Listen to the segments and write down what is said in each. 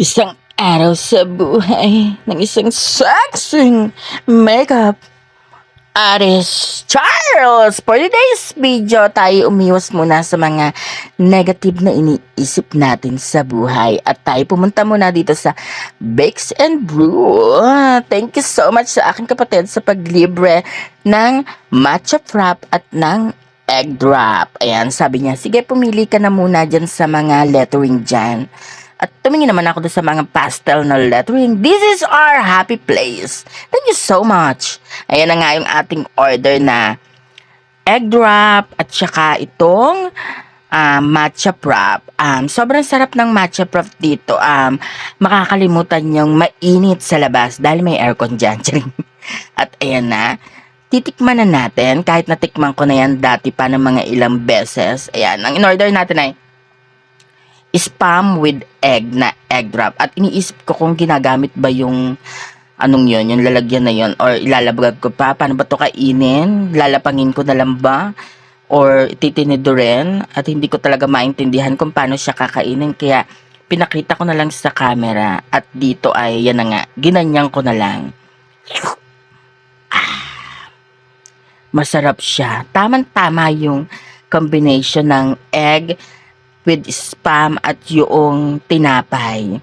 Isang araw sa buhay ng isang sexing makeup artist Charles. For today's video, tayo umiwas muna sa mga negative na iniisip natin sa buhay at tayo pumunta muna dito sa Bakes and Brew. Thank you so much sa aking kapatid sa paglibre ng matcha frap at ng egg drop. Ayan, sabi niya, sige pumili ka na muna dyan sa mga lettering dyan. At tumingin naman ako doon sa mga pastel na lettering. This is our happy place. Thank you so much. Ayan na nga yung ating order na egg drop at saka itong ah, matcha prop. Um, sobrang sarap ng matcha prop dito. Um, makakalimutan yung mainit sa labas dahil may aircon dyan. At ayan na. Titikman na natin. Kahit natikman ko na yan dati pa ng mga ilang beses. Ayan. Ang in-order natin ay spam with egg na egg drop. At iniisip ko kung ginagamit ba yung anong yon yung lalagyan na yon or ilalabag ko pa. Paano ba to kainin? Lalapangin ko na lang ba? Or titinido rin? At hindi ko talaga maintindihan kung paano siya kakainin. Kaya pinakita ko na lang sa camera. At dito ay, yan na nga, ginanyan ko na lang. Ah, masarap siya. Tamang-tama yung combination ng egg with spam at yung tinapay.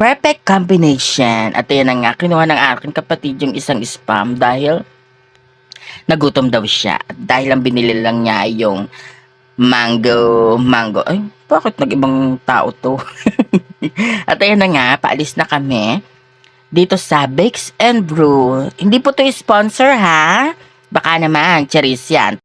Perfect combination. At yan na nga, kinuha ng aking kapatid yung isang spam dahil nagutom daw siya. At dahil ang binili lang niya yung mango, mango. Ay, bakit nag-ibang tao to? At ayan na nga, paalis na kami dito sa Bakes and Brew. Hindi po to sponsor ha? Baka naman, charis yan.